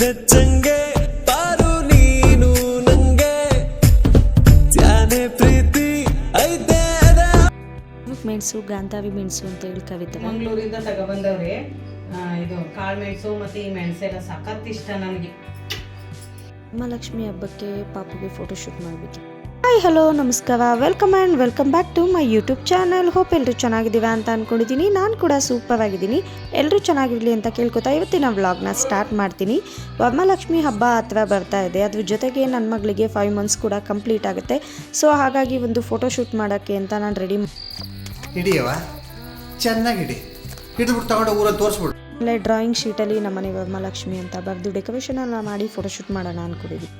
ಬೆಚ್ಚಂಗೆ ಪಾರು ನೀನು ನಂಗೆ. ಪ್ರೀತಿ ಐತೆ ಅದ. ಮೆಣಸು ಗಾಂಧಾವಿ ಮೆಣಸು ಅಂತ ಹೇಳಿ ಕವಿತೆ. ಮಂಗಳೂರಿಂದ ತಗೊಬಂದವ್ರೆ ಇದು ಕಾಳು ಮೆಣಸು ಮತ್ತು ಈ ಮೆಣಸೆಲ್ಲ ಸಖತ್ ಇಷ್ಟ ನನಗೆ. ಮಹಾಲಕ್ಷ್ಮಿ ಹಬ್ಬಕ್ಕೆ ಪಾಪುಗೆ ಫೋಟೋಶೂಟ್ ಮಾಡಿಬಿಟ್ಟು ಹಾಯ್ ಹಲೋ ನಮಸ್ಕಾರ. Welcome and welcome back to my YouTube channel hope ಎಲ್ಲರೂ ಚೆನ್ನಾಗಿದ್ದೀವ ಅಂತ ಅಂದ್ಕೊಂಡಿದ್ದೀನಿ ನಾನು ಕೂಡ ಸೂಪರ್ ಆಗಿದ್ದೀನಿ. ಎಲ್ಲರೂ ಚೆನ್ನಾಗಿರಲಿ ಅಂತ ಕೇಳ್ಕೊತಾ ಇವತ್ತಿನ ವ್ಲಾಗ್ನ ಸ್ಟಾರ್ಟ್ ಮಾಡ್ತೀನಿ. ವರಮಹಾಲಕ್ಷ್ಮಿ ಹಬ್ಬ ಹತ್ರ ಬರ್ತಾ ಇದೆ. ಅದ್ರ ಜೊತೆಗೆ ನನ್ನ ಮಗಳಿಗೆ ಫೈವ್ ಮಂತ್ಸ್ ಕೂಡ ಕಂಪ್ಲೀಟ್ ಆಗುತ್ತೆ. ಸೊ ಹಾಗಾಗಿ ಒಂದು ಫೋಟೋ ಶೂಟ್ ಮಾಡೋಕ್ಕೆ ಅಂತ ನಾನು ರೆಡಿ ಹಿಡಿಯವ ಚೆನ್ನಾಗಿಡಿ ಹಿಡಿದ್ಬಿಟ್ಟು ತಗೊಂಡು ಊರ ತೋರಿಸ್ಬಿಡು. ಆಮೇಲೆ ಡ್ರಾಯಿಂಗ್ ಶೀಟಲ್ಲಿ ನಮ್ಮನೆ ವರಮಹಾಲಕ್ಷ್ಮಿ ಅಂತ ಬರೆದು ಡೆಕೋರೇಷನ್ ಎಲ್ಲ ಮಾಡಿ ಫೋಟೋಶೂಟ್ ಮಾಡೋಣ ಅಂದ್ಕೊಂಡಿದ್ದೀನಿ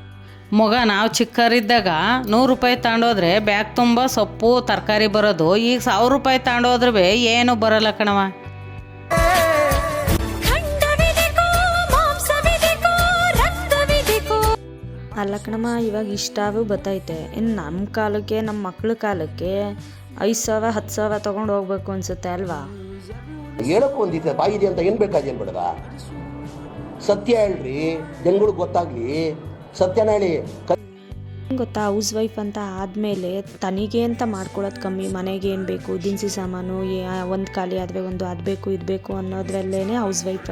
ಮಗ ನಾವು ಚಿಕ್ಕರಿದ್ದಾಗ ನೂರು ರೂಪಾಯಿ ತಗೊಂಡೋದ್ರೆ ಬ್ಯಾಗ್ ತುಂಬ ಸೊಪ್ಪು ತರಕಾರಿ ಬರೋದು. ಈಗ ಸಾವಿರ ರೂಪಾಯಿ ತಗೊಂಡೋದ್ರೆ ಏನು ಬರಲ್ಲ ಕಣವ ಅಲ್ಲ ಕಣಮ್ಮ ಇವಾಗ ಇಷ್ಟಾವು ಬತ್ತೈತೆ. ಇನ್ನು ನಮ್ಮ ಕಾಲಕ್ಕೆ ನಮ್ಮ ಮಕ್ಳ ಕಾಲಕ್ಕೆ ಐದು ಸಾವಿರ ಹತ್ತು ಸಾವಿರ ತೊಗೊಂಡು ಹೋಗ್ಬೇಕು ಅನ್ಸುತ್ತೆ ಅಲ್ವಾ? ಹೇಳಕ್ಕೂ ಒಂದಿದೆ ಬಾಯಿದೆ ಅಂತ ಏನ್ ಬೇಕಾದೇನು ಬೇಡದ ಸತ್ಯ ಹೇಳ್ರಿ ಜನಗಳಿಗೆ ಗೊತ್ತಾಗ್ಲಿ. ಸತ್ಯನ ಹೇಳಿ ಕ- ಹೆಂಗ್ ಗೊತ್ತಾ, ಹೌಸ್ ವೈಫ್ ಅಂತ ಆದಮೇಲೆ ತನಿಗೆ ಅಂತ ಮಾಡ್ಕೊಳ್ಳೋದು ಕಮ್ಮಿ. ಮನೆಗೆ ಏನು ಬೇಕು? ದಿನಸಿ ಸಾಮಾನು ಒಂದು ಖಾಲಿ ಆದರೆ ಒಂದು ಅದು ಬೇಕು ಇದು ಬೇಕು ಅನ್ನೋದ್ರಲ್ಲೇ ಹೌಸ್ ವೈಫ್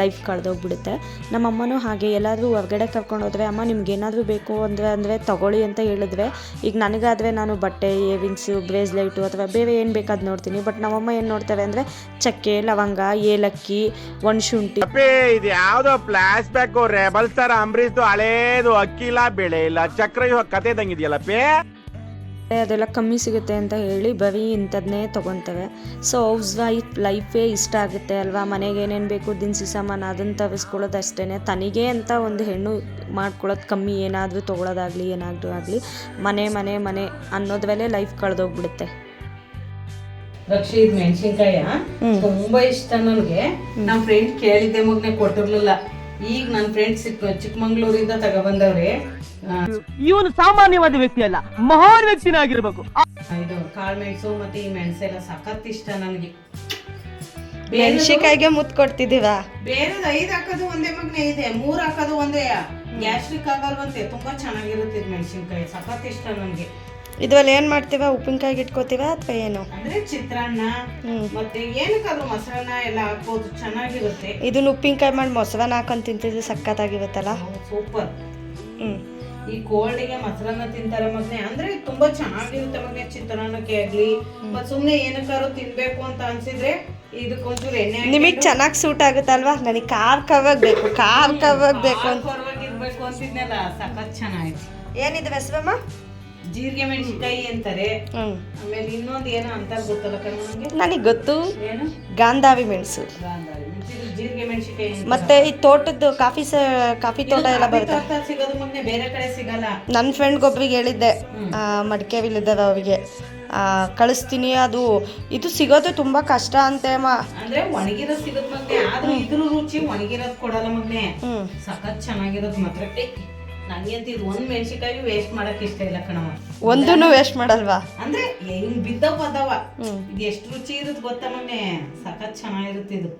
ಲೈಫ್ ಕಳೆದೋಗ್ಬಿಡುತ್ತೆ. ನಮ್ಮಮ್ಮನೂ ಹಾಗೆ. ಎಲ್ಲಾದರೂ ಹೊರಗಡೆ ಕರ್ಕೊಂಡು ಹೋದ್ರೆ ಅಮ್ಮ ನಿಮ್ಗೆ ಏನಾದರೂ ಬೇಕು ಅಂದರೆ ಅಂದರೆ ತಗೊಳ್ಳಿ ಅಂತ ಹೇಳಿದ್ರೆ ಈಗ ನನಗಾದರೆ ನಾನು ಬಟ್ಟೆ ಏವಿಂಗ್ಸು ಬ್ರೇಸ್ಲೈಟು ಅಥವಾ ಬೇರೆ ಏನು ಬೇಕಾದ್ ನೋಡ್ತೀನಿ. ಬಟ್ ನಮ್ಮಮ್ಮ ಏನು ನೋಡ್ತಾರೆ ಅಂದರೆ ಚಕ್ಕೆ, ಲವಂಗ, ಏಲಕ್ಕಿ ಒಣಶುಂಠಿ ಯಾವುದೋ ಫ್ಲಾಶ್ ಬ್ಯಾಕ್ ರೆಬಲ್ ಅಂಬರೀಶ್ ಹಳೇದು ಅಕ್ಕಿ ಇಲ್ಲ ಬೆಳೆ ಇಲ್ಲ. ಚಕ್ರ ಇವಾಗ ಕತೆ ಇದಂಗಿದೆಯಲ್ಲಪ್ಪೇ ಅದೆಲ್ಲ ಕಮ್ಮಿ ಸಿಗುತ್ತೆ ಅಂತ ಹೇಳಿ ಬರೀ ಇಂಥದ್ನೇ ತೊಗೊತೇವೆ ಸೊ ಹೌಸ್ ವೈಫ್ ಲೈಫೇ ಇಷ್ಟ ಆಗುತ್ತೆ ಅಲ್ವಾ? ಮನೆಗೆ ಏನೇನು ಬೇಕು ದಿನಸಿ ಸಾಮಾನು ಅದನ್ನು ತರಿಸ್ಕೊಳ್ಳೋದು ಅಷ್ಟೇ ತನಗೆ ಅಂತ ಒಂದು ಹೆಣ್ಣು ಮಾಡ್ಕೊಳ್ಳೋದು ಕಮ್ಮಿ. ಏನಾದರೂ ತೊಗೊಳೋದಾಗಲಿ ಏನಾದರೂ ಆಗಲಿ ಮನೆ ಮನೆ ಮನೆ ಅನ್ನೋದ್ರಲ್ಲೇ ಲೈಫ್ ಕಳೆದೋಗ್ಬಿಡುತ್ತೆ. ರಕ್ಷಿ ಇದು ಮೆಣಸಿನ್ಕಾಯ? ತುಂಬಾ ಇಷ್ಟ ನನಗೆ. ನಮ್ಮ ಫ್ರೆಂಡ್ ಕೇಳಿದ್ದೆ ಮಗನೆ ಕೊಟ್ಟಿರ್ಲಿಲ್ಲ. ಈಗ ನನ್ನ ಫ್ರೆಂಡ್ ಚಿಕ್ಕ ಚಿಕ್ಕಮಂಗ್ಳೂರಿಂದ ತಗೊಬಂದವ್ರೆ ಇವನು ಸಾಮಾನ್ಯವಾದ ವ್ಯಕ್ತಿ ಅಲ್ಲ ಮಹಾನ್ ವ್ಯಕ್ತಿನ ಆಗಿರ್ಬೇಕು ಇದು ಕಾಳು ಮೆಣಸು ಮತ್ತೆ ಈ ಮೆಣಸೆಲ್ಲ ಸಖತ್ ಇಷ್ಟ ನನಗೆ. ಮೆಣಸಿಕಾಯಿಗೆ ಮುತ್ ಕೊಡ್ತಿದೀವ ಬೇರೆ ಐದು ಹಾಕೋದು ಒಂದೇ ಮಗ್ನೆ ಇದೆ ಮೂರ್ ಹಾಕೋದು ಒಂದೇ. ಗ್ಯಾಸ್ಟ್ರಿಕ್ ಆಗಲ್ವಂತೆ ತುಂಬಾ ಚೆನ್ನಾಗಿರುತ್ತೆ ಇದು ಮೆಣಸಿನ್ಕಾಯಿ ಸಖತ್ ಇಷ್ಟ ನನಗೆ. ಇದ್ರಲ್ಲಿ ಏನು ಮಾಡ್ತೀವ? ಉಪ್ಪಿನಕಾಯಿ ಇಟ್ಕೋತೀವ ಅಥವಾ ಏನು? ಅಂದ್ರೆ ಚಿತ್ರಾನ್ನ ಮತ್ತೆ ಏನಕ್ಕಾದ್ರೂ ಮೊಸರನ್ನ ಎಲ್ಲ ಹಾಕೋದು ಚೆನ್ನಾಗಿರುತ್ತೆ. ಇದನ್ನ ಉಪ್ಪಿನಕಾಯಿ ಮಾಡಿ ಮೊಸರನ್ನ ಹಾಕೊಂಡು ತಿಂತಿದ್ರೆ ಸಖತ್ತಾಗಿರುತ್ತಲ್ಲ? ಸೂಪರ್. ಹ್ಞೂ ಈ ಕೋಲ್ಡ್ಗೆ ಮೊಸರನ್ನ ತಿಂತಾರೆ ಮಗ್ನೆ. ಅಂದ್ರೆ ತುಂಬಾ ಚೆನ್ನಾಗಿರುತ್ತೆ ಮಗ್ನೆ ಚಿತ್ರಾನ್ನಕ್ಕೆ ಆಗ್ಲಿ. ಮತ್ ಸುಮ್ನೆ ಏನಕ್ಕಾರು ತಿನ್ಬೇಕು ಅಂತ ಅನ್ಸಿದ್ರೆ ಇದಕ್ಕೊಂಚೂರು ಎಣ್ಣೆ ನಿಮಗೆ ಚೆನ್ನಾಗಿ ಸೂಟ್ ಆಗುತ್ತಲ್ವಾ? ನನಗೆ ಕಾರ್ ಕವಾಗ ಬೇಕು ಕಾರ್ ಕವಾಗ ಬೇಕು ಅಂತ. ಅಂತಿದ್ನಲ್ಲ ಸಖತ್ ಚೆನ್ನಾಗಿತ್ತು ಏನಿದೆ ಹೆಸರಮ್ಮ ಜೀರಿಗೆ ಮೆಣಸಿನಕಾಯಿ ಅಂತಾರೆ. ಆಮೇಲೆ ಇನ್ನೊಂದು ಏನೋ ಅಂತ ಗೊತ್ತಲ್ಲ ನನಗೆ ಗೊತ್ತು. ಗಾಂಧಾವಿ ಮೆಣಸು. ಗಾಂಧಾರಿ. ಜೀರಿಗೆ ಮೆಣಸಿನ್ಕಾಯಿ ಮತ್ತೆ ಈ ತೋಟದ ಕಾಫಿ ಸ ಕಾಫಿ ತೋಟ ಎಲ್ಲ ಬರುತ್ತೆ. ಸಿಗೋದು ಮಗ್ನೆ ಬೇರೆ ಕಡೆ ಸಿಗಲ್ಲ. ನನ್ನ ಫ್ರೆಂಡ್ಗೊಬ್ರಿಗೆ ಹೇಳಿದ್ದೆ. ಮಡಿಕೇರಿಲಿದ್ದಾರೆ ಅವರಿಗೆ. ಕಳಿಸ್ತೀನಿ ಅದು. ಇದು ಸಿಗೋದು ತುಂಬಾ ಕಷ್ಟ ಅಂತೆ ಅಮ್ಮ. ಅಂದ್ರೆ ಒಣಗಿರೋದು ಸಿಗುತ್ತೆ ಮಗ್ನೆ ಆದ್ರೂ ಇದ್ರ ರುಚಿ ಒಣಗಿರೋದು ಕೊಡಲ್ಲ ಮಗ್ನೆ. ಸಖತ್ ಚೆನ್ನಾಗಿರೋದು ಮಾತ್ರ. ಏ, ಇದು ಒಂದ್ ಮೆಣಸಿನ್ಕಾಯಿ ವೇಸ್ಟ್ ಮಾಡಕ್ ಇಷ್ಟ ಇಲ್ಲ ಕಣವ ಒಂದೂನು ವೇಸ್ಟ್ ಮಾಡಲ್ವಾ? ಅಂದ್ರೆ ಹಿಂಗ್ ಬಿದ್ದವ್ ಅದಾವ ಇದು ಎಷ್ಟು ರುಚಿ ಇರುತ್ತೆ ಗೊತ್ತಾ ಮೊನ್ನೆ ಸಖತ್ ಚೆನ್ನಾಗಿರುತ್ತೆ ಇದು.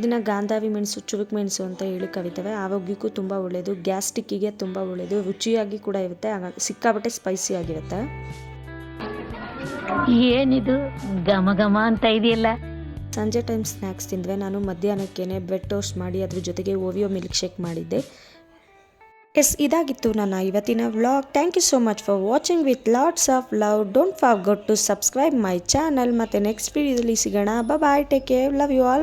ಇದನ್ನ ಗಾಂಧಾವಿ ಮೆಣಸು ಚುರುಕು ಮೆಣಸು ಅಂತ ಹೇಳಿ ಕರಿತೇವೆ. ಆರೋಗ್ಯಕ್ಕೂ ತುಂಬ ಒಳ್ಳೆಯದು ಗ್ಯಾಸ್ಟಿಕ್ಕಿಗೆ ತುಂಬ ಒಳ್ಳೆಯದು ರುಚಿಯಾಗಿ ಕೂಡ ಇರುತ್ತೆ. ಹಾಗಾಗಿ ಸಿಕ್ಕಾಪಟ್ಟೆ ಸ್ಪೈಸಿ ಆಗಿರುತ್ತೆ. ಏನಿದು? ಘಮ ಘಮ ಅಂತ ಇದೆಯಲ್ಲ? ಸಂಜೆ ಟೈಮ್ ಸ್ನ್ಯಾಕ್ಸ್ ತಿಂದರೆ ನಾನು ಮಧ್ಯಾಹ್ನಕ್ಕೇನೆ ಬ್ರೆಡ್ ಟೋಸ್ಟ್ ಮಾಡಿ ಅದ್ರ ಜೊತೆಗೆ ಓವಿಯೋ ಮಿಲ್ಕ್ ಶೇಕ್ ಮಾಡಿದ್ದೆ. ಎಸ್ ಇದಾಗಿತ್ತು ನನ್ನ ಇವತ್ತಿನ vlog thank you so much for watching with lots of love don't forget to subscribe my channel ಮತ್ತು ನೆಕ್ಸ್ಟ್ ವೀಡಿಯೋದಲ್ಲಿ ಸಿಗೋಣ. Bye take care love you all